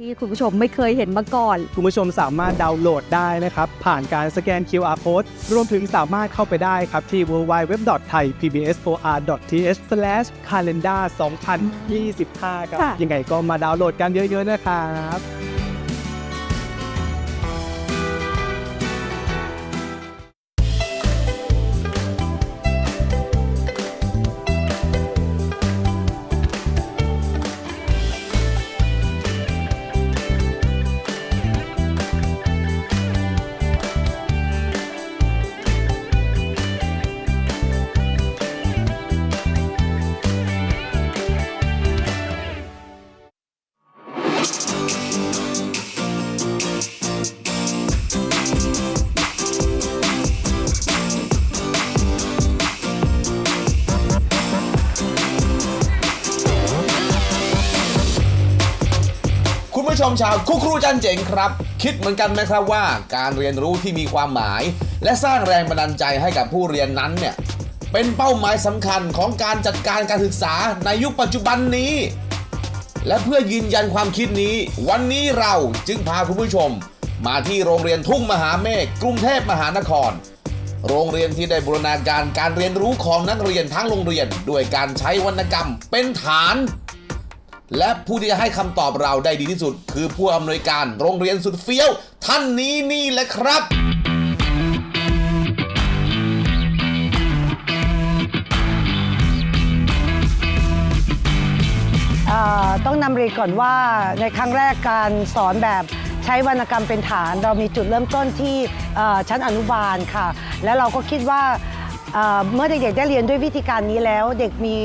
ที่คุณผู้ชมไม่เคยเห็นมาก่อน คุณผู้ชมสามารถดาวน์โหลดได้นะครับ ผ่านการสแกน QR code รวมถึงสามารถเข้าไปได้ครับ ที่ www.thaipbsor.th/calendar 2025 ครับค่ะยังไงก็มาดาวน์โหลดกันเยอะ ๆ นะครับ ชมชาวคุครูจันเจ๋งครับ คิดเหมือนกันไหมครับว่าการเรียนรู้ที่มีความหมาย และสร้างแรงบันดาลใจให้กับผู้เรียนนั้นเนี่ยเป็นเป้าหมายสำคัญของการจัดการการศึกษาในยุคปัจจุบันนี้ และเพื่อยืนยันความคิดนี้ วันนี้เราจึงพาคุณผู้ชม มาที่โรงเรียนทุ่งมหาเมฆกรุงเทพมหานคร โรงเรียนที่ได้บูรณาการการเรียนรู้ของนักเรียนทั้งโรงเรียน ด้วยการใช้วรรณกรรมเป็นฐาน และผู้ที่จะให้คำตอบเราได้ดีที่สุด คือผู้อำนวยการโรงเรียนสุดเฟี้ยว ท่านนี้นี่แหละครับ เอ่อต้องนำเรียนก่อนว่าในครั้งแรกการสอนแบบใช้วรรณกรรมเป็นฐาน เรามีจุดเริ่มต้นที่เอ่อชั้นอนุบาลค่ะ แล้วเราก็คิดว่าเอ่อเมื่อเด็กๆได้เรียนด้วยวิธีการนี้แล้ว เด็กมี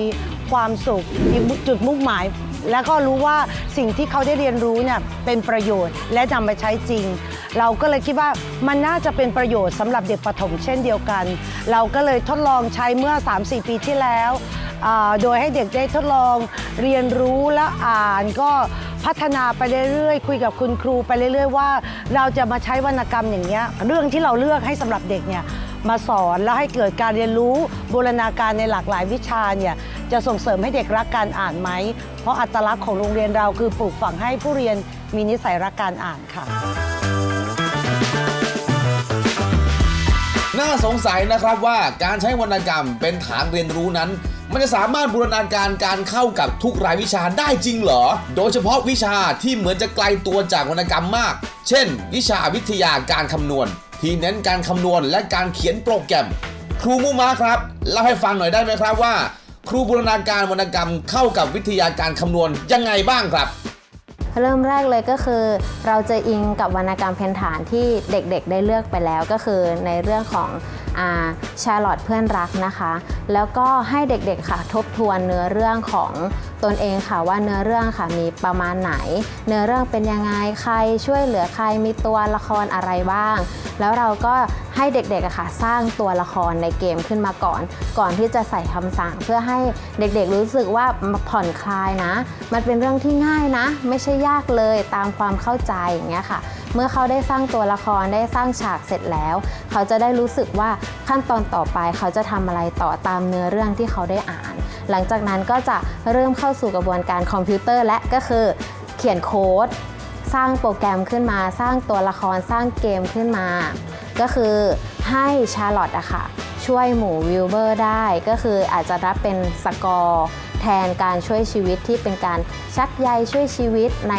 ความสุขมีจุดมุ่งหมาย แล้วก็รู้ว่าสิ่งที่เขาได้เรียนรู้เนี่ยเป็นประโยชน์และนำไปใช้จริง เราก็เลยคิดว่ามันน่าจะเป็นประโยชน์สำหรับเด็กประถมเช่นเดียวกัน เราก็เลยทดลองใช้เมื่อ 3-4 ปีที่แล้ว โดยให้เด็กได้ทดลองเรียนรู้และอ่านก็พัฒนาไปเรื่อยๆ คุยกับคุณครูไปเรื่อย ๆ ว่า เราจะมาใช้วรรณกรรมอย่างเงี้ยเรื่องที่เราเลือกให้สำหรับเด็กเนี่ย มาสอนแล้วให้เกิดการเรียนรู้บูรณาการในหลากหลายวิชาเนี่ยจะส่งเสริมให้เด็กรักการอ่านไหม เพราะอัตลักษณ์ของโรงเรียนเราคือปลูกฝังให้ผู้เรียนมีนิสัยรักการอ่านค่ะน่าสงสัยนะครับว่าการใช้วรรณกรรมเป็นฐานเรียนรู้นั้น มันจะสามารถบูรณาการการเข้ากับทุกรายวิชาได้จริงเหรอ โดยเฉพาะวิชาที่เหมือนจะไกลตัวจากวรรณกรรมมาก เช่น วิชาวิทยาการคำนวณ ที่เน้นการคำนวณและการเขียนโปรแกรม ครูมูมาครับเล่าให้ฟังหน่อยได้ไหมครับว่า ครูบูรณาการวรรณกรรมเข้ากับวิทยาการคำนวณยังไงบ้างครับเริ่มแรกเลยก็คือ เราจะอิงกับวรรณกรรมเพนฐานที่เด็กๆ ได้เลือกไปแล้วก็คือในเรื่องของ ชาร์ลอตเพื่อนรักนะคะ แล้วก็ให้เด็กๆค่ะทบทวนเนื้อเรื่องของตนเองค่ะว่าเนื้อเรื่องค่ะมีประมาณไหน เนื้อเรื่องเป็นยังไงใครช่วยเหลือใครมีตัวละครอะไรบ้าง แล้วเราก็ให้เด็กๆค่ะสร้างตัวละครในเกมขึ้นมาก่อน ก่อนที่จะใส่คำสั่งเพื่อให้เด็กๆ รู้สึกว่าผ่อนคลายนะ มันเป็นเรื่องที่ง่ายนะ ไม่ใช่ยากเลยตามความเข้าใจอย่างเงี้ยค่ะ เมื่อเขาได้สร้างตัวละครได้สร้างฉากเสร็จแล้ว เขาจะได้รู้สึกว่าขั้นตอนต่อไปเขาจะทำอะไรต่อตามเนื้อเรื่องที่เขาได้อ่าน หลังจากนั้นก็จะเริ่มเข้าสู่กระบวนการคอมพิวเตอร์ และก็คือเขียนโค้ดสร้างโปรแกรมขึ้นมา สร้างตัวละครสร้างเกมขึ้นมา ก็คือให้ชาร์ลอตอะค่ะช่วยหมูวิลเบอร์ได้ก็คืออาจจะรับเป็นสกอร์ แทนการช่วยชีวิตที่เป็นการชักใยช่วยชีวิตใน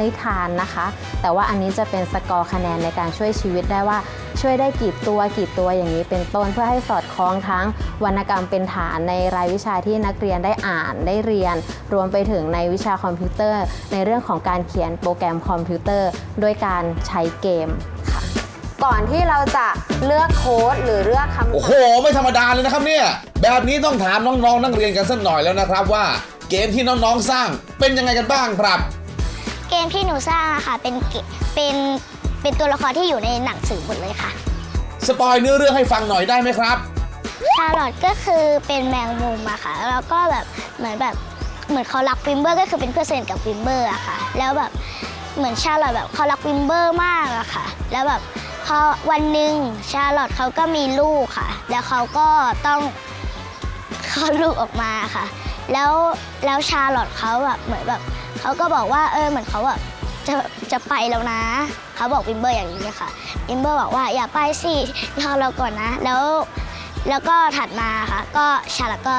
นิทานนะคะ แต่ว่าอันนี้จะเป็นสกอร์คะแนนในการช่วยชีวิตได้ว่าช่วยได้กี่ตัวกี่ตัวอย่างนี้เป็นต้น เพื่อให้สอดคล้องทั้งวรรณกรรมเป็นฐานในรายวิชาที่นักเรียนได้อ่านได้เรียน รวมไปถึงในวิชาคอมพิวเตอร์ ในเรื่องของการเขียนโปรแกรมคอมพิวเตอร์ ด้วยการใช้เกมค่ะ ก่อนที่เราจะเลือกโค้ดหรือเลือกคำโอ้โห ไม่ธรรมดาเลยนะครับเนี่ย แบบนี้ต้องถามน้องๆนักเรียนกันสักหน่อยแล้วนะครับว่าเกมที่น้องๆสร้างเป็นยังไงกันบ้างครับ เกมที่หนูสร้างอะค่ะเป็นเกเป็นเป็นตัวละครที่อยู่ในหนังสือหมดเลยค่ะ สปอยเนื้อเรื่องให้ฟังหน่อยได้ไหมครับ ชาร์ลอตก็คือเป็นแมงมุมอะค่ะ แล้วก็แบบเหมือนแบบเหมือนเขารักฟิมเบอร์ก็คือเป็นเพื่อนสนิทกับฟิมเบอร์อะค่ะ แล้วแบบ เหมือนชาลอตแบบเขารักฟิมเบอร์มากอะค่ะ แล้วแบบพอวันหนึ่งชาลอตเขาก็มีลูกค่ะ แล้วเขาก็ต้องคลอดลูกออกมาค่ะ แล้วแล้วชาลอตเขาแบบเหมือนแบบเขาก็บอกว่าเออเหมือนเขาแบบจะจะไปแล้วนะ เขาบอกวิมเบอร์อย่างนี้ค่ะวิมเบอร์บอกว่าอย่าไปสิรอเราก่อนนะ แล้วแล้วก็ถัดมาค่ะ ก็ชาลอตก็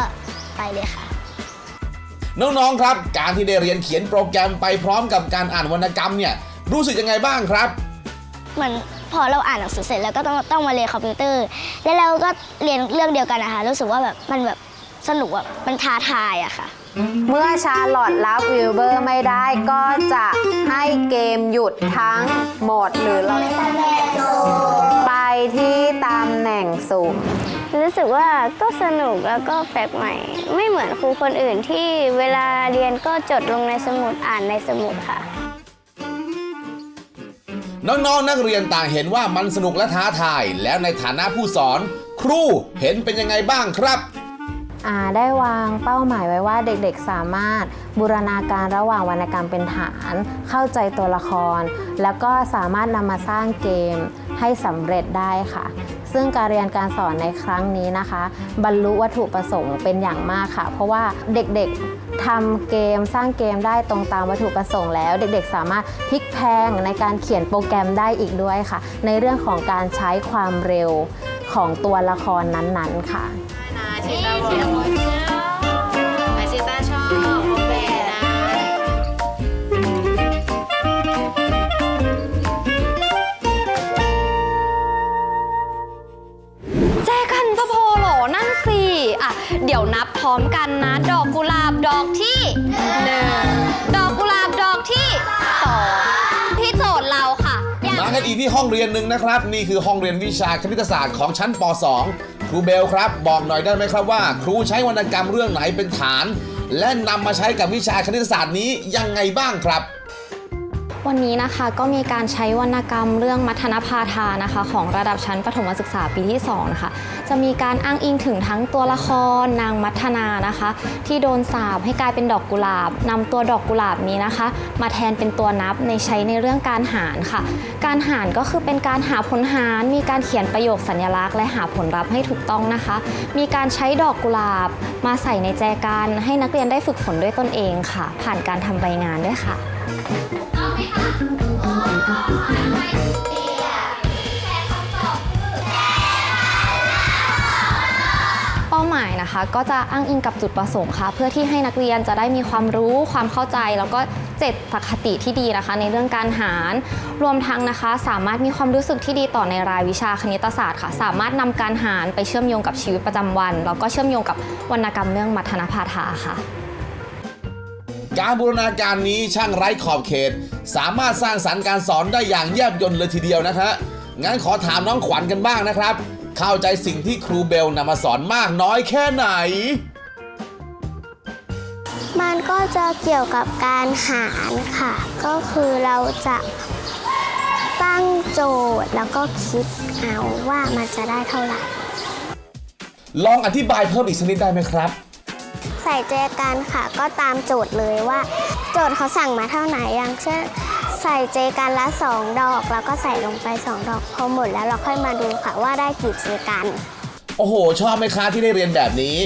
ไปเลยค่ะ น้องๆครับ การที่ได้เรียนเขียนโปรแกรมไปพร้อมกับการอ่านวรรณกรรมเนี่ยรู้สึกยังไงบ้างครับเหมือนพอเราอ่านหนังสือเสร็จแล้วก็ต้องต้องมาเรียนคอมพิวเตอร์ แล้วเราก็เรียนเรื่องเดียวกันนะคะรู้สึกว่าแบบมันแบบสนุกแบบมันท้าทายอะค่ะ เมื่อชาร์ลอตรับวิลเบอร์ไม่ได้ก็จะให้เกมหยุดทั้งหมดหรือเราไปที่ตำแหน่งสุ่ม รู้สึกว่าก็สนุกแล้วก็แปลกใหม่ ไม่เหมือนครูคนอื่นที่เวลาเรียนก็จดลงในสมุดอ่านในสมุดค่ะ น้องๆนักเรียนต่างเห็นว่ามันสนุกและท้าทาย แล้วในฐานะผู้สอน ครูเห็นเป็นยังไงบ้างครับอ่าได้วางเป้าหมายไว้ว่าเด็กๆสามารถบูรณาการระหว่างวรรณกรรมเป็นฐาน เข้าใจตัวละคร แล้วก็สามารถนำมาสร้างเกม ให้สำเร็จได้ค่ะ ซึ่งการเรียนการสอนในครั้งนี้นะคะ บรรลุวัตถุประสงค์เป็นอย่างมากค่ะ เพราะว่าเด็กๆทำเกมสร้างเกมได้ตรงตามวัตถุประสงค์แล้ว เด็กๆ สามารถพลิกแพลงในการเขียนโปรแกรมได้อีกด้วยค่ะ ในเรื่องของการใช้ความเร็วของตัวละครนั้นๆ ค่ะชิต้าบอก เดี๋ยวนับพร้อมกันนะ ดอกกุหลาบดอกที่หนึ่งดอกกุหลาบดอกที่สองที่โจทย์เราค่ะอยากมากันอีกที่ห้องเรียนหนึ่งนะครับ นี่คือห้องเรียนวิชาคณิตศาสตร์ของชั้นป .2 ครูเบลครับ บอกหน่อยได้ไหมครับว่า ครูใช้วรรณกรรมเรื่องไหนเป็นฐาน และนำมาใช้กับวิชาคณิตศาสตร์นี้ยังไงบ้างครับ วันนี้นะคะก็มีการใช้วรรณกรรมเรื่องมัทนพาทานะคะ ของระดับชั้นประถมศึกษาปีที่2นะคะจะมีการอ้างอิงถึงทั้งตัวละครนางมัทนานะคะ ที่โดนสาบให้กลายเป็นดอกกุหลาบนำตัวดอกกุหลาบนี้นะคะ มาแทนเป็นตัวนับในใช้ในเรื่องการหารค่ะ การหารก็คือเป็นการหาผลหาร มีการเขียนประโยคสัญลักษณ์และหาผลลัพธ์ให้ถูกต้องนะคะ มีการใช้ดอกกุหลาบ มาใส่ในแจกันให้นักเรียนได้ฝึกฝนด้วยตนเองค่ะ ผ่านการทำใบงานด้วยค่ะ หมายนะคะ ก็จะอ้างอิงกับจุดประสงค์ค่ะ เพื่อที่ให้นักเรียนจะได้มีความรู้ความเข้าใจ แล้วก็เจตสคติที่ดีนะคะ ในเรื่องการหาร รวมทั้งนะคะ สามารถมีความรู้สึกที่ดีต่อในรายวิชาคณิตศาสตร์ค่ะ สามารถนำการหารไปเชื่อมโยงกับชีวิตประจำวัน แล้วก็เชื่อมโยงกับวรรณกรรมเรื่องมัทนพาทาค่ะ การบูรณาการนี้ช่างไร้ขอบเขต สามารถสร้างสรรค์การสอนได้อย่างแยบยลเลยทีเดียวนะฮะงั้นขอถามน้องขวัญกันบ้างนะครับ เข้าใจสิ่งที่ครูเบลนำมาสอนมากน้อยแค่ไหน มันก็จะเกี่ยวกับการหารค่ะ ก็คือเราจะตั้งโจทย์แล้วก็คิดเอาว่ามันจะได้เท่าไหร่ ลองอธิบายเพิ่มอีกสักนิดได้ไหมครับ ใส่แจกันค่ะก็ตามโจทย์เลยว่า โจทย์เขาสั่งมาเท่าไหร่อย่างเช่น ใส่เจกันละ 2 ดอก แล้วก็ใส่ลงไป 2 ดอก พอหมดแล้วเราค่อยมาดูค่ะว่าได้กี่เจกัน โอ้โห ชอบไหมคะที่ได้เรียนแบบนี้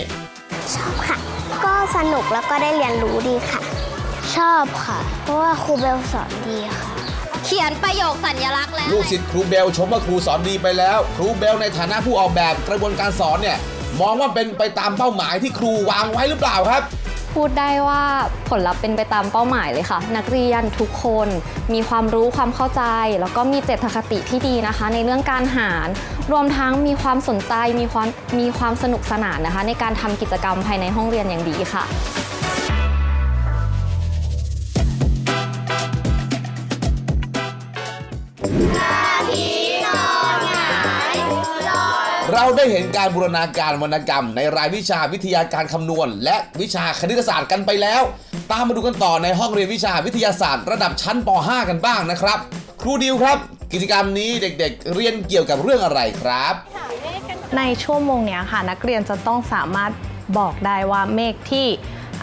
ชอบค่ะ ก็สนุกแล้วก็ได้เรียนรู้ดีค่ะ ชอบค่ะ เพราะว่าครูเบลสอนดีค่ะ เขียนประโยคสัญลักษณ์แล้วลูกศิษย์ครูเบลชมว่าครูสอนดีไปแล้ว ครูเบลในฐานะผู้ออกแบบกระบวนการสอนเนี่ยมองว่าเป็นไปตามเป้าหมายที่ครูวางไว้หรือเปล่าครับ พูดได้ว่าผลลัพธ์เป็นไปตามเป้าหมายเลยค่ะ นักเรียนทุกคนมีความรู้ความเข้าใจ แล้วก็มีเจตคติที่ดีนะคะ ในเรื่องการหาร รวมทั้งมีความสนใจมีความมีความสนุกสนานนะคะ ในการทำกิจกรรมภายในห้องเรียนอย่างดีค่ะ ได้เห็นการบูรณาการวรรณกรรม ในรายวิชาวิทยาการคำนวณ และวิชาคณิตศาสตร์กันไปแล้ว ตามมาดูกันต่อในห้องเรียนวิชาวิทยาศาสตร์ระดับชั้นป .5 กันบ้างนะครับ ครูดิวครับ กิจกรรมนี้เด็กๆ เรียนเกี่ยวกับเรื่องอะไรครับ ในชั่วโมงเนี้ยค่ะ นักเรียนจะต้องสามารถบอกได้ว่าเมฆที่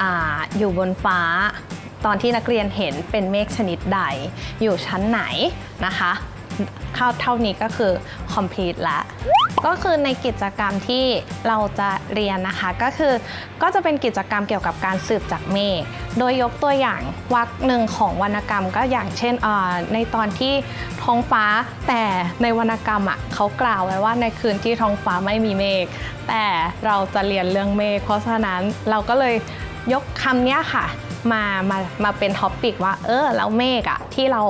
อาอยู่บนฟ้า ตอนที่นักเรียนเห็นเป็นเมฆชนิดใด อยู่ชั้นไหนนะคะ เข้าเท่านี้ก็คือ complete ละก็คือในกิจกรรมที่เราจะเรียนนะคะ ก็คือก็จะเป็นกิจกรรมเกี่ยวกับการสืบจากเมฆโดยยกตัวอย่างวรรคหนึ่งของวรรณกรรมก็อย่างเช่นในตอนที่ท้องฟ้าแต่ในวรรณกรรมอะเขากล่าวไว้ว่าในคืนที่ท้องฟ้าไม่มีเมฆแต่เราจะเรียนเรื่องเมฆเพราะฉะนั้นเราก็เลย ยกคำเนี้ยค่ะมามามาเป็นท็อปปิกว่า เออแล้วเมฆอะที่เรา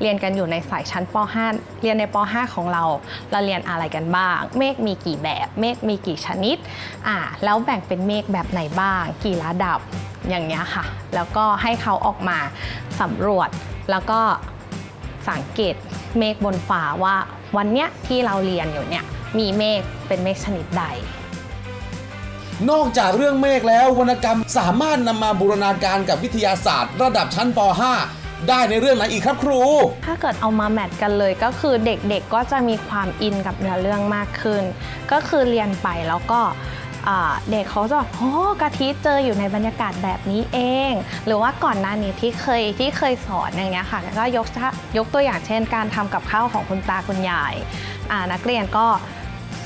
เรียนกันอยู่ในสายชั้นป .5 เรียนในป .5 ของเรา เราเรียนอะไรกันบ้าง เมฆมีกี่แบบ เมฆมีกี่ชนิดอ่าแล้วแบ่งเป็นเมฆแบบไหนบ้าง กี่ระดับอย่างเงี้ยค่ะ แล้วก็ให้เขาออกมาสำรวจ แล้วก็สังเกตเมฆบนฟ้าว่าวันเนี้ยที่เราเรียนอยู่เนี่ยมีเมฆเป็นเมฆชนิดใด นอกจากเรื่องเมฆแล้ววรรณกรรมสามารถนำมาบูรณาการกับวิทยาศาสตร์ ระดับชั้นป .5 ได้ในเรื่องไหนอีกครับครู ถ้าเกิดเอามาแมทกันเลยก็คือเด็กๆก็จะมีความอินกับเนื้อเรื่องมากขึ้น ก็คือเรียนไปแล้วก็อ่าเด็กเขาจะแบบโอ้กะทิเจออยู่ในบรรยากาศแบบนี้เอง หรือว่าก่อนหน้านี้ที่เคยที่เคยสอนอย่างเงี้ยค่ะก็ยกยกตัวอย่างเช่น การทำกับข้าวของคุณตาคุณยายอ่านักเรียนก็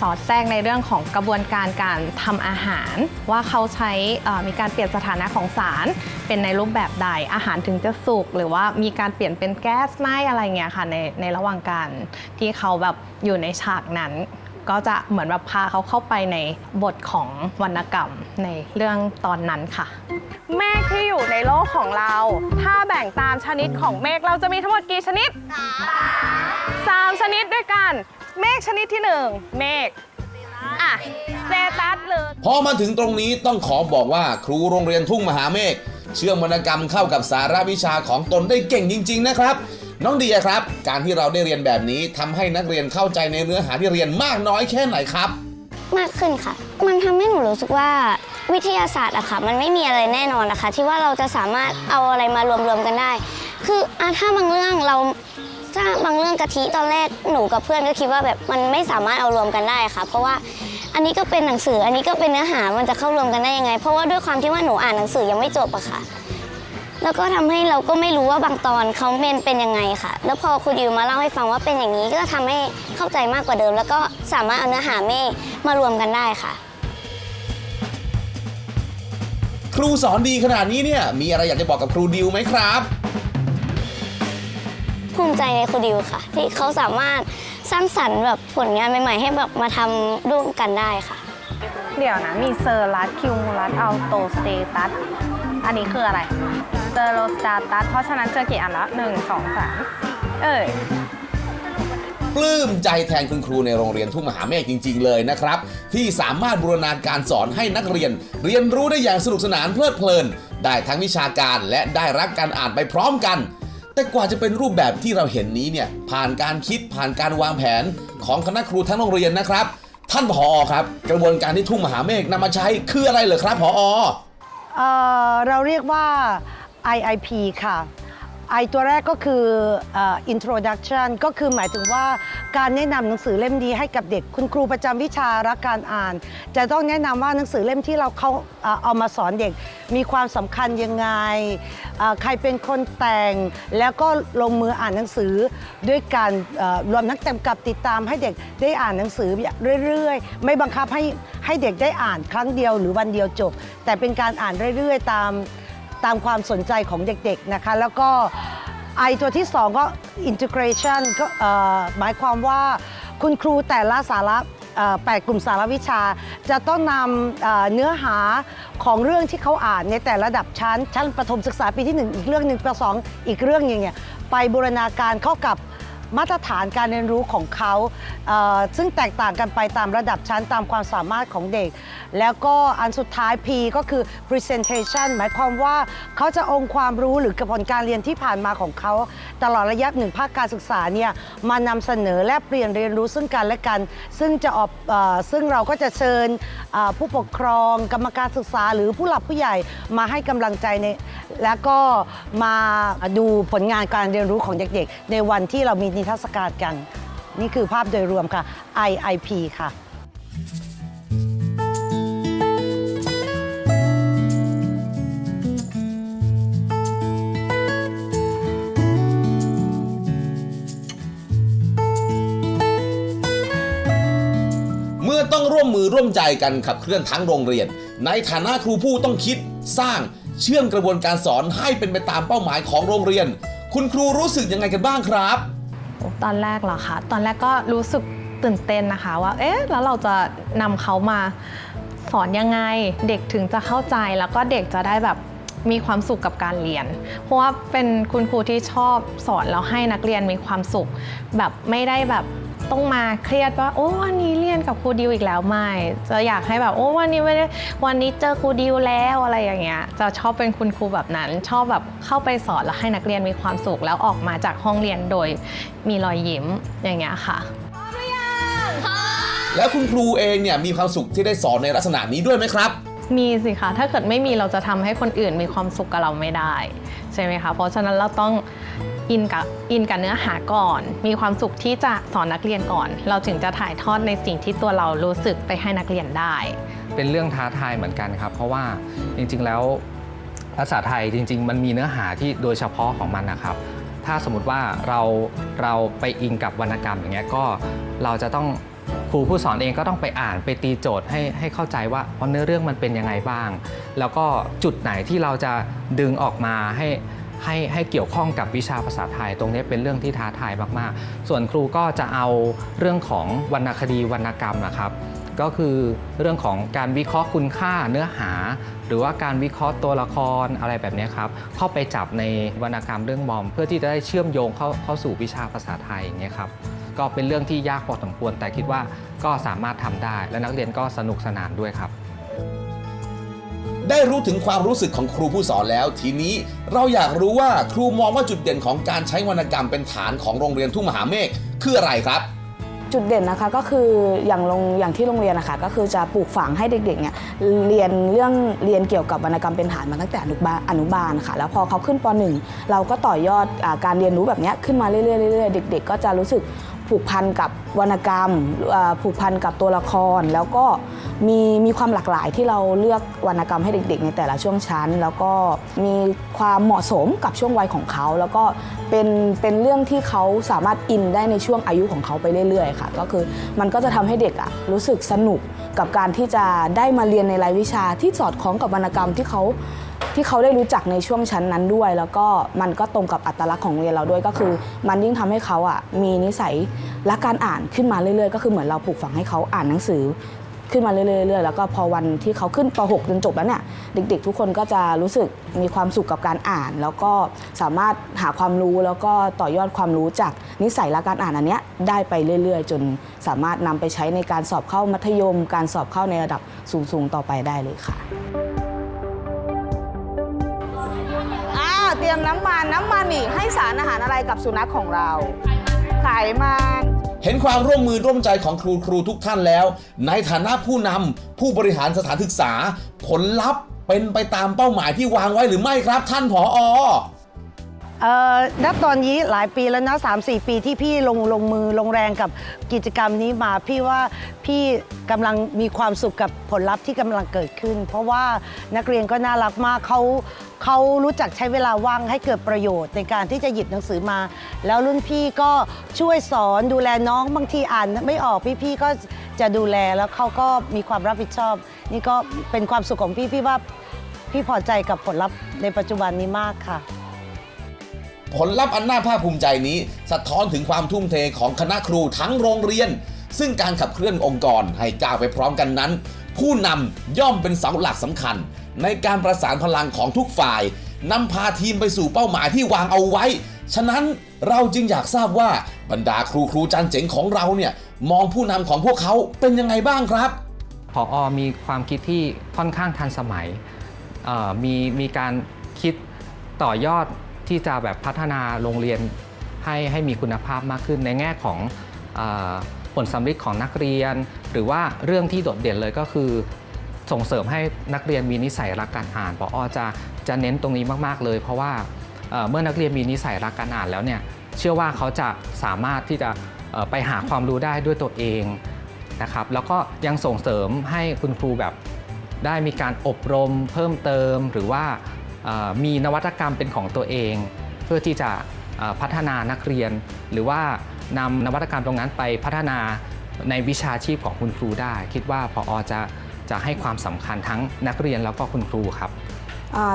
สอดแทรกในเรื่องของกระบวนการการทำอาหาร ว่าเขาใช้เอ่อมีการเปลี่ยนสถานะของสาร เป็นในรูปแบบใดอาหารถึงจะสุกหรือว่ามีการเปลี่ยนเป็นแก๊สไหมอะไรเงี้ยค่ะในในระหว่างการที่เขาแบบอยู่ในฉากนั้น ก็จะเหมือนแบบพาเขาเข้าไปในบทของวรรณกรรมในเรื่องตอนนั้นค่ะ เมฆที่อยู่ในโลกของเรา ถ้าแบ่งตามชนิดของเมฆเราจะมีทั้งหมดกี่ชนิดสามชนิดด้วยกัน เมฆชนิดที่หนึ่งเมฆอะเซตัสหรือพอมาถึงตรงนี้ต้องขอบอกว่าครูโรงเรียนทุ่งมหาเมฆเชื่อมวรรณกรรมเข้ากับสาระวิชาของตนได้เก่งจริง ๆ นะครับ น้องเดียครับ การที่เราได้เรียนแบบนี้ทำให้นักเรียนเข้าใจในเนื้อหาที่เรียนมากน้อยแค่ไหนครับ มากขึ้นค่ะ มันทำให้หนูรู้สึกว่าวิทยาศาสตร์อะค่ะ มันไม่มีอะไรแน่นอนนะคะ ที่ว่าเราจะสามารถเอาอะไรมารวมๆกันได้ คืออะถ้าบางเรื่องเรา ถ้าบางเรื่องกะทิตอนแรกหนูกับเพื่อนก็คิดว่าแบบมันไม่สามารถเอารวมกันได้ค่ะ เพราะว่าอันนี้ก็เป็นหนังสืออันนี้ก็เป็นเนื้อหามันจะเข้ารวมกันได้ยังไง เพราะว่าด้วยความที่ว่าหนูอ่านหนังสือยังไม่จบอะค่ะ แล้วก็ทำให้เราก็ไม่รู้ว่าบางตอนเขาเป็นเป็นยังไงค่ะ แล้วพอครูดิวมาเล่าให้ฟังว่าเป็นอย่างนี้ก็ทำให้เข้าใจมากกว่าเดิม แล้วก็สามารถเอาเนื้อหาเมฆมารวมกันได้ค่ะครูสอนดีขนาดนี้เนี่ยมีอะไรอยากจะบอกกับครูดิวไหมครับ ภูมิใจในครูดิวค่ะ ที่เขาสามารถสร้างสรรค์แบบผลงานใหม่ ๆ ให้แบบมาทำร่วมกันได้ค่ะ เดี๋ยวนะ มีเซอร์รัสคิวมูลัสอัลโตสเตตัส อันนี้คืออะไร เซอร์โรสตาตัส เพราะฉะนั้นเจอกี่อันละหนึ่งสองสามเอ้ย ปลื้มใจแทนคุณครูในโรงเรียนทุ่งมหาเมฆจริง ๆ เลยนะครับ ที่สามารถบูรณาการสอนให้นักเรียน เรียนรู้ได้อย่างสนุกสนานเพลิดเพลิน ได้ทั้งวิชาการและได้รักการอ่านไปพร้อมกัน แต่กว่าจะเป็นรูปแบบที่เราเห็นนี้เนี่ยผ่านการคิดผ่านการวางแผนของคณะครูทั้งโรงเรียนนะครับ ท่านผอครับ กระบวนการที่ทุ่งมหาเมฆนำมาใช้คืออะไรเหรอครับผอ เอ่อเราเรียกว่า IIP ค่ะ I ตัวแรกก็คือเอ่อ introduction ก็คือหมายถึงว่าการแนะนำหนังสือเล่มนี้ให้กับเด็กคุณครูประจำวิชารักการอ่าน จะต้องแนะนำว่าหนังสือเล่มที่เราเขาเอ่อเอามาสอนเด็ก มีความสำคัญยังไงเอ่อใครเป็นคนแต่งแล้วก็ลงมืออ่านหนังสือด้วยการเอ่อรวมทั้งกำกับติดตามให้เด็กได้อ่านหนังสือเรื่อยๆ ไม่บังคับให้ให้เด็กได้อ่านครั้งเดียวหรือวันเดียวจบ แต่เป็นการอ่านเรื่อยๆ ตาม ตามความสนใจของเด็กๆนะคะ แล้วก็ไอตัวที่ 2 ก็ integration ก็เอ่อหมายความว่าคุณครูแต่ละสาระเอ่อแปดกลุ่มสารวิชา จะต้องนำเอ่อเนื้อหาของเรื่องที่เขาอ่านในแต่ระดับชั้น ชั้นประถมศึกษาปีที่ 1 อีกเรื่องหนึ่งประสองอีกเรื่องหนึงเนี่ยไปบูรณาการเข้ากับ มาตรฐานการเรียนรู้ของเขาเซึ่งแตกต่างกันไปตามระดับชั้นตามความสามารถของเด็ก แล้วก็อันสุดท้าย P ก็คือ presentation หมายความว่าเขาจะองค์ความรู้หรือกระบวนการเรียนที่ผ่านมาของเขา ตลอดระยะหนึ่งภาคการศึกษาเนี่ยมานำเสนอและเปลี่ยนเรียนรู้ซึ่งกันและกัน ซึ่งจะออกซึ่งเราก็จะเชิญผู้ปกครอง กรรมการศึกษา หรือผู้หลักผู้ใหญ่มาให้กำลังใจในแล้วก็มาดูผลงานการเรียนรู้ของเด็กๆ ในวันที่เรามีนิทศกาลกัน นี่คือภาพโดยรวมค่ะ IIP ค่ะต้องร่วมมือร่วมใจกันขับเคลื่อนทั้งโรงเรียน ในฐานะครูผู้ต้องคิดสร้างเชื่อมกระบวนการสอนให้เป็นไปตามเป้าหมายของโรงเรียน คุณครูรู้สึกยังไงกันบ้างครับ ตอนแรกเหรอคะตอนแรกก็รู้สึกตื่นเต้นนะคะว่า เอ๊ะ แล้วเราจะนำเขามาสอนยังไง เด็กถึงจะเข้าใจแล้วก็เด็กจะได้แบบมีความสุขกับการเรียน เพราะว่าเป็นคุณครูที่ชอบสอนแล้วให้นักเรียนมีความสุข แบบไม่ได้แบบ ต้องมาเครียดว่าโอ้วันนี้เรียนกับครูดิวอีกแล้วไม่จะอยากให้แบบโอ้วันนี้ไม่ได้วันนี้เจอครูดิวแล้วอะไรอย่างเงี้ยจะชอบเป็นคุณครูแบบนั้น ชอบแบบเข้าไปสอนแล้วให้นักเรียนมีความสุขแล้วออกมาจากห้องเรียนโดยมีรอยยิ้มอย่างเงี้ยค่ะแล้วคุณครูเองเนี่ยมีความสุขที่ได้สอนในลักษณะนี้ด้วยไหมครับ มีสิคะถ้าเกิดไม่มีเราจะทำให้คนอื่นมีความสุขกับเราไม่ได้ ใช่ไหมคะเพราะฉะนั้นเราต้อง อินกับอินกับเนื้อหาก่อน มีความสุขที่จะสอนนักเรียนก่อน เราถึงจะถ่ายทอดในสิ่งที่ตัวเรารู้สึกไปให้นักเรียนได้ เป็นเรื่องท้าทายเหมือนกันครับ เพราะว่าจริงๆแล้วภาษาไทยจริง ๆ มันมีเนื้อหาที่โดยเฉพาะของมันนะครับ ถ้าสมมติว่าเราเราไปอิงกับวรรณกรรมอย่างเงี้ยก็เราจะต้องครูผู้สอนเองก็ต้องไปอ่านไปตีโจทย์ให้ให้เข้าใจว่าเพราะเนื้อเรื่องมันเป็นยังไงบ้าง แล้วก็จุดไหนที่เราจะดึงออกมาให้ ให้ให้เกี่ยวข้องกับวิชาภาษาไทย ตรงนี้เป็นเรื่องที่ท้าทายมากๆ ส่วนครูก็จะเอาเรื่องของวรรณคดีวรรณกรรมนะครับ ก็คือเรื่องของการวิเคราะห์คุณค่าเนื้อหา หรือว่าการวิเคราะห์ตัวละครอะไรแบบนี้ครับเข้าไปจับในวรรณกรรมเรื่องมอม เพื่อที่จะได้เชื่อมโยงเข้าเข้าสู่วิชาภาษาไทยอย่างเงี้ยครับก็เป็นเรื่องที่ยากพอสมควรแต่คิดว่าก็สามารถทำได้ และนักเรียนก็สนุกสนานด้วยครับ ได้รู้ถึงความรู้สึกของครูผู้สอนแล้ว ทีนี้เราอยากรู้ว่าครูมองว่าจุดเด่นของการใช้วรรณกรรมเป็นฐานของโรงเรียนทุ่งมหาเมฆคืออะไรครับ จุดเด่นนะคะก็คืออย่างโรงอย่างที่โรงเรียนนะคะก็คือจะปลูกฝังให้เด็กๆเนี่ยเรียนเรื่องเรียนเกี่ยวกับวรรณกรรมเป็นฐานมาตั้งแต่อนุบาลอนุบาลค่ะ แล้วพอเขาขึ้นป .1 เราก็ต่อยอดอาการเรียนรู้แบบเนี้ยขึ้นมาเรื่อยๆเรื่อยๆเด็ก ๆ ก็จะรู้สึก ผูกพันกับวรรณกรรมผูกพันกับตัวละคร แล้วก็มีมีความหลากหลายที่เราเลือกวรรณกรรมให้เด็ก ๆ ในแต่ละช่วงชั้น แล้วก็มีความเหมาะสมกับช่วงวัยของเขา แล้วก็เป็นเป็นเรื่องที่เขาสามารถอินได้ในช่วงอายุของเขาไปเรื่อยๆค่ะ ก็คือมันก็จะทำให้เด็กอะรู้สึกสนุกกับการที่จะได้มาเรียนในรายวิชาที่สอดคล้องกับวรรณกรรมที่เขาที่เขาได้รู้จักในช่วงชั้นนั้นด้วย แล้วก็มันก็ตรงกับอัตลักษณ์ของเรียนเราด้วยก็คือ มันยิ่งทำให้เขาอะมีนิสัยและการอ่านขึ้นมาเรื่อยๆ ก็คือเหมือนเราปลูกฝังให้เขาอ่านหนังสือ ขึ้นมาเรื่อยๆแล้วก็พอวันที่เขาขึ้นป .6 จนจบแล้วเนี่ยเด็กๆ ทุกคนก็จะรู้สึกมีความสุขกับการอ่าน แล้วก็สามารถหาความรู้แล้วก็ต่อยอดความรู้จากนิสัยและการอ่านอันเนี้ยได้ไปเรื่อย ๆ จนสามารถนำไปใช้ในการสอบเข้ามัธยม การสอบเข้าในระดับสูงๆต่อไปได้เลยค่ะ รียมน้ำมันน้ำมันนี่ให้สารอาหารอะไรกับสุนัขของเรา ไขมันเห็นความร่วมมือร่วมใจของครูครูทุกท่านแล้ว ในฐานะผู้นำผู้บริหารสถานศึกษา ผลลัพธ์เป็นไปตามเป้าหมายที่วางไว้หรือไม่ครับท่านผออ เอ่อณตอนนี้หลายปีแล้วนะ3 4 ปีที่พี่ลงลงมือลงแรงกับกิจกรรมนี้มา พี่ว่าพี่กำลังมีความสุขกับผลลัพธ์ที่กำลังเกิดขึ้น เพราะว่านักเรียนก็น่ารักมากเขาเขารู้จักใช้เวลาว่างให้เกิดประโยชน์ในการที่จะหยิบหนังสือมา แล้วรุ่นพี่ก็ช่วยสอนดูแลน้องบางทีอ่านไม่ออกพี่ๆก็จะดูแลแล้วเขาก็มีความรับผิดชอบ นี่ก็เป็นความสุขของพี่พี่ว่าพี่พอใจกับผลลัพธ์ในปัจจุบันนี้มากค่ะ ผลลัพธ์อันน่าภาคภูมิใจนี้ สะท้อนถึงความทุ่มเทของคณะครูทั้งโรงเรียน ซึ่งการขับเคลื่อนองค์กรให้ก้าวไปพร้อมกันนั้น ผู้นำย่อมเป็นเสาหลักสำคัญ ในการประสานพลังของทุกฝ่ายนำพาทีมไปสู่เป้าหมายที่วางเอาไว้ ฉะนั้นเราจึงอยากทราบว่าบรรดาครูครูจันเจ๋งของเราเนี่ยมองผู้นำของพวกเขาเป็นยังไงบ้างครับพออมีความคิดที่ค่อนข้างทันสมัยมีมีการคิดต่อยอด ที่จะแบบพัฒนาโรงเรียนให้ให้มีคุณภาพมากขึ้นในแง่ของอผลสำลิดของนักเรียน หรือว่าเรื่องที่โดดเด่นเลยก็คือ ส่งเสริมให้นักเรียนมีนิสัยรักการอ่านปออจะจะเน้นตรงนี้มากๆเลย เพราะว่าเมื่อนักเรียนมีนิสัยรักการอ่านแล้วเนี่ยเชื่อว่าเขาจะสามารถที่จะไปหาความรู้ได้ด้วยตัวเองนะครับแล้วก็ยังส่งเสริมให้คุณครูแบบได้มีการอบรมเพิ่มเติมหรือว่า มีนวัตกรรมเป็นของตัวเอง เพื่อที่จะพัฒนานักเรียน หรือว่านำนวัตกรรมตรงนั้นไปพัฒนาในวิชาชีพของคุณครูได้ คิดว่าพออจะจะให้ความสำคัญทั้งนักเรียนแล้วก็คุณครูครับ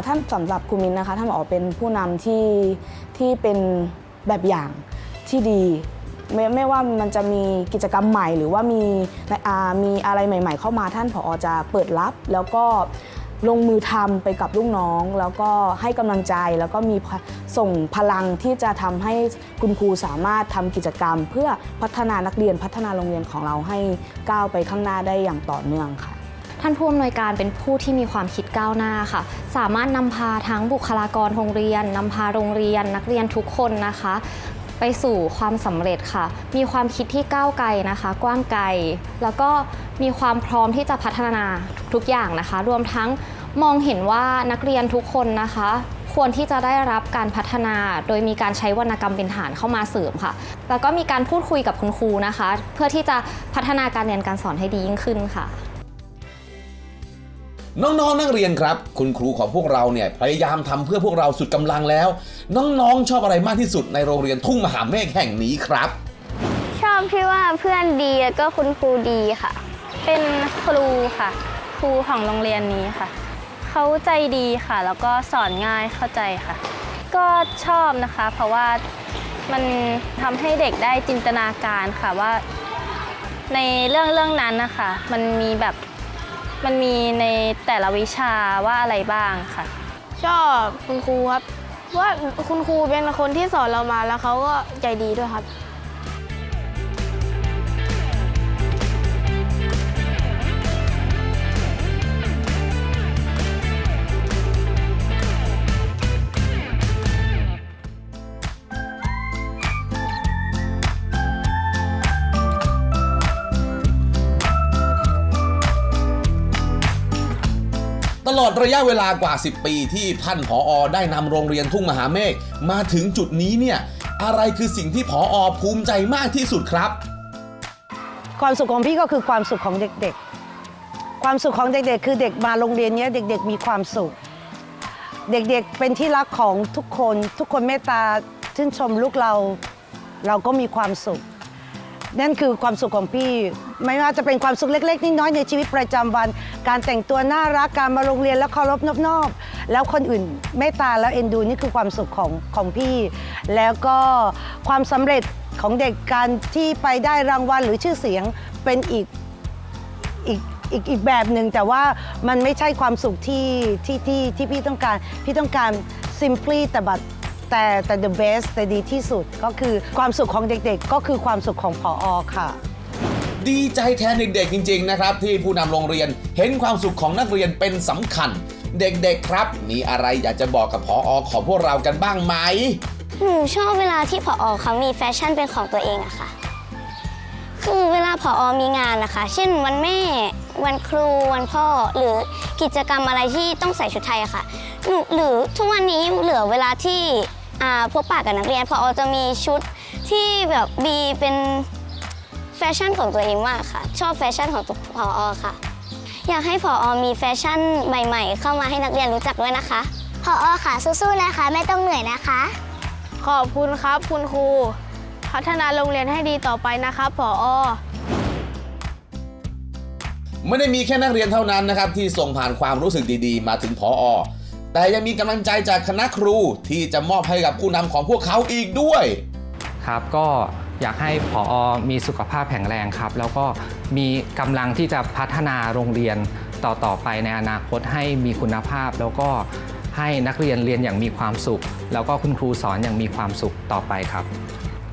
ท่านสำหรับครูมินนะคะท่านผอเป็นผู้นำที่ที่เป็นแบบอย่างที่ดีไม่ไม่ว่ามันจะมีกิจกรรมใหม่ หรือว่ามีมีอะไรใหม่ ๆ เข้ามาท่านผอจะเปิดรับ แล้วก็ ลงมือทำไปกับลูกน้อง แล้วก็ให้กำลังใจแล้วก็มีส่งพลังที่จะทำให้คุณครูสามารถทำกิจกรรม เพื่อพัฒนานักเรียนพัฒนาโรงเรียนของเราให้ก้าวไปข้างหน้าได้อย่างต่อเนื่องค่ะท่านผู้อำนวยการเป็นผู้ที่มีความคิดก้าวหน้าค่ะ สามารถนำพาทั้งบุคลากรโรงเรียนนำพาโรงเรียน นักเรียนทุกคนนะคะ ไปสู่ความสำเร็จค่ะ มีความคิดที่ก้าวไกลนะคะ กว้างไกล แล้วก็ มีความพร้อมที่จะพัฒนาทุกๆอย่างนะคะ รวมทั้งมองเห็นว่านักเรียนทุกคนนะคะ ควรที่จะได้รับการพัฒนาโดยมีการใช้วรรณกรรมเป็นฐานเข้ามาเสริมค่ะ แล้วก็มีการพูดคุยกับคุณครูนะคะ เพื่อที่จะพัฒนาการเรียนการสอนให้ดียิ่งขึ้นค่ะ น้องๆนักเรียนครับ คุณครูของพวกเราเนี่ยพยายามทำเพื่อพวกเราสุดกำลังแล้ว น้องๆ ชอบอะไรมากที่สุดในโรงเรียนทุ่งมหาเมฆแห่งนี้ครับ ชอบที่ว่าเพื่อนดีแล้วก็คุณครูดีค่ะ เป็นครูค่ะ ครูของโรงเรียนนี้ค่ะ เขาใจดีค่ะ แล้วก็สอนง่ายเข้าใจค่ะ ก็ชอบนะคะ เพราะว่ามันทำให้เด็กได้จินตนาการค่ะว่า ในเรื่องเรื่องนั้นนะคะ มันมีแบบมันมีในแต่ละวิชาว่าอะไรบ้างค่ะ ชอบคุณครูครับว่าคุณครูเป็นคนที่สอนเรามาแล้วเขาก็ใจดีด้วยครับ ลอดระยะเวลากว่า 10 ปีที่ท่านผออได้นำโรงเรียนทุ่งมหาเมฆมาถึงจุดนี้เนี่ยอะไรคือสิ่งที่ผออภูมิใจมากที่สุดครับ ความสุขของพี่ก็คือความสุขของเด็กๆ ความสุขของเด็กๆ คือเด็กมาโรงเรียนเนี้ยเด็กๆ มีความสุข เด็กๆเป็นที่รักของทุกคนทุกคนเมตตาชื่นชมลูกเราเราก็มีความสุข นั่นคือความสุขของพี่ ไม่ว่าจะเป็นความสุขเล็กๆน้อยๆในชีวิตประจำวัน การแต่งตัวน่ารักการมาโรงเรียนแล้วเคารพนอบๆแล้วคนอื่นเมตตาแล้วเอ็นดูนี่คือความสุขของของพี่ แล้วก็ความสำเร็จของเด็กการที่ไปได้รางวัลหรือชื่อเสียงเป็นอีกอีกอีกอีกแบบหนึ่งแต่ว่ามันไม่ใช่ความสุขที่ที่ที่ที่พี่ต้องการ พี่ต้องการ simply แต่บัดแต่แต่ the best แต่ดีที่สุดก็คือความสุขของเด็กๆ ก็คือความสุขของพออค่ะ ดีใจแทนเด็กๆจริง ๆ นะครับ ที่ผู้นำโรงเรียนเห็นความสุขของนักเรียนเป็นสำคัญ เด็กๆครับ มีอะไรอยากจะบอกกับพออของพวกเรากันบ้างไหมหนูชอบเวลาที่ผอเขามีแฟชั่นเป็นของตัวเองอะค่ะ คือเวลาผอมีงานนะคะ เช่นวันแม่ วันครู วันพ่อ หรือกิจกรรมอะไรที่ต้องใส่ชุดไทยอะค่ะหนูหรือทุกวันนี้เหลือเวลาที่อาพบปะกับนักเรียนผอจะมีชุดที่แบบมีเป็น แฟชั่นของตัวเองมากค่ะ ชอบแฟชั่นของตัวผอค่ะ อยากให้ผอมีแฟชั่นใหม่ ๆ เข้ามาให้นักเรียนรู้จักด้วยนะคะผอค่ะสู้ๆนะคะ ไม่ต้องเหนื่อยนะคะ ขอบคุณครับคุณครู พัฒนาโรงเรียนให้ดีต่อไปนะครับผอไม่ได้มีแค่นักเรียนเท่านั้นนะครับ ที่ส่งผ่านความรู้สึกดีๆ มาถึงพออแต่ยังมีกำลังใจจากคณะครูที่จะมอบให้กับผู้นำของพวกเขาอีกด้วย ครับก็ อยากให้ผอมีสุขภาพแข็งแรงครับ แล้วก็มีกำลังที่จะพัฒนาโรงเรียนต่อๆไปในอนาคตให้มีคุณภาพ แล้วก็ให้นักเรียนเรียนอย่างมีความสุข แล้วก็คุณครูสอนอย่างมีความสุขต่อไปครับ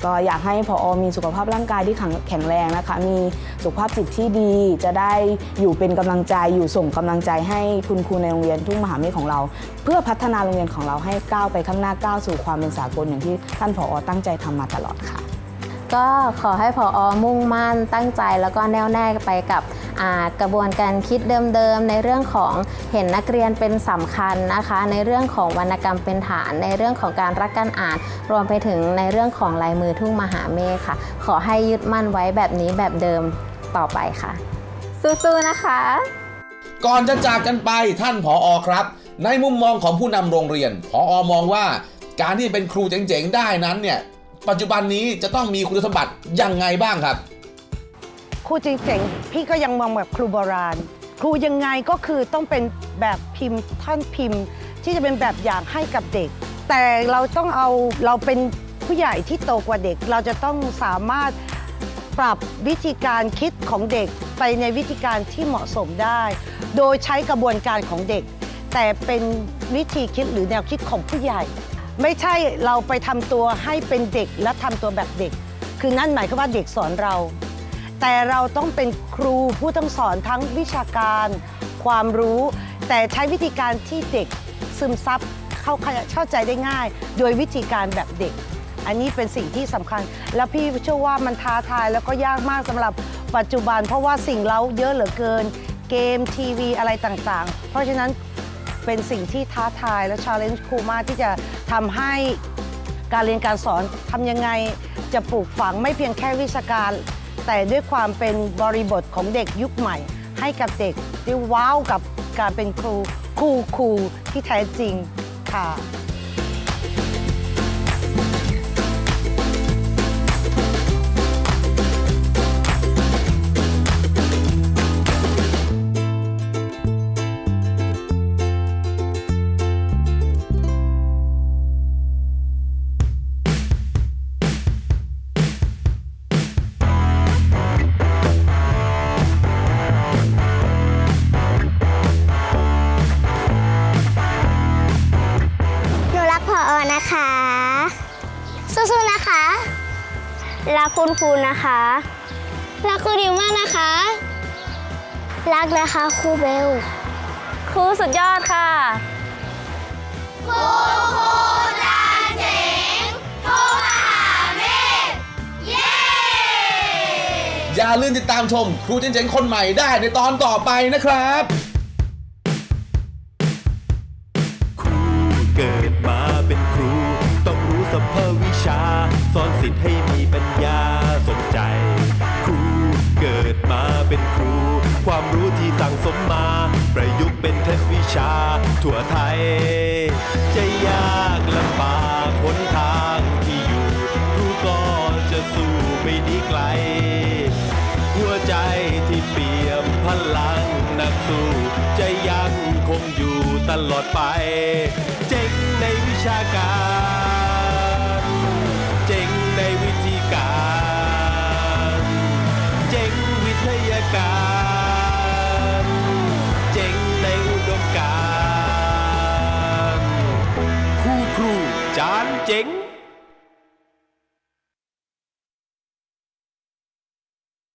ก็อยากให้พอมีสุขภาพร่างกายที่แข็งแรงนะคะ มีสุขภาพจิตที่ดี จะได้อยู่เป็นกำลังใจอยู่ส่งกำลังใจให้คุณครูในโรงเรียนทุ่งมหาเมฆของเรา เพื่อพัฒนาโรงเรียนของเราให้ก้าวไปข้างหน้าก้าวสู่ความเป็นสากลอย่างที่ท่านผอตั้งใจทำมาตลอดค่ะ ก็ขอให้พออมุ่งมั่นตั้งใจแล้วก็แน่วแน่ไปกับกระบวนการคิดเดิมๆ ในเรื่องของเห็นนักเรียนเป็นสำคัญนะคะ ในเรื่องของวรรณกรรมเป็นฐาน ในเรื่องของการรักการอ่าน รวมไปถึงในเรื่องของลายมือทุ่งมหาเมฆค่ะ ขอให้ยึดมั่นไว้แบบนี้แบบเดิมต่อไปค่ะ สู้ๆนะคะ ก่อนจะจากกันไปท่านผออครับ ในมุมมองของผู้นำโรงเรียนผออมองว่า การที่เป็นครูเจ๋งๆได้นั้นเนี่ย ปัจจุบันนี้จะต้องมีคุณสมบัติยังไงบ้างครับ ครูจริงๆพี่ก็ยังมองแบบครูโบราณ ครูยังไงก็คือต้องเป็นแบบพิมพ์ท่อนพิมพ์ ที่จะเป็นแบบอย่างให้กับเด็ก แต่เราต้องเอาเราเป็นผู้ใหญ่ที่โตกว่าเด็ก เราจะต้องสามารถปรับวิธีการคิดของเด็กไปในวิธีการที่เหมาะสมได้ โดยใช้กระบวนการของเด็ก แต่เป็นวิธีคิดหรือแนวคิดของผู้ใหญ่ ไม่ใช่เราไปทำตัวให้เป็นเด็กและทำตัวแบบเด็ก คือนั่นหมายความว่าเด็กสอนเรา แต่เราต้องเป็นครูผู้ต้องสอนทั้งวิชาการ ความรู้ แต่ใช้วิธีการที่เด็กซึมซับเข้าเข้าใจได้ง่าย โดยวิธีการแบบเด็ก อันนี้เป็นสิ่งที่สำคัญ แล้วพี่เชื่อว่ามันท้าทายแล้วก็ยากมากสำหรับปัจจุบัน เพราะว่าสิ่งเราเยอะเหลือเกิน เกมทีวีอะไรต่างๆ เพราะฉะนั้น เป็นสิ่งที่ท้าทายและ challenge ครูมากที่จะ ทำให้การเรียนการสอนทำยังไงจะปลูกฝังไม่เพียงแค่วิชาการ แต่ด้วยความเป็นบริบทของเด็กยุคใหม่ ให้กับเด็กได้ว้าวกับการเป็นครูครูครูที่แท้จริงค่ะ นะคะรักครูดิวมากนะคะ รักนะคะครูเบล ครูสุดยอดค่ะอย่าลืมติดตามชมครูเจ๋งๆคนใหม่ได้ในตอนต่อไปนะครับเกิดมาเป็นครู ต้องรู้สัพเพวิชา สอนสิทธิ์ให้ ลอดไป เจ๋งในวิชาการ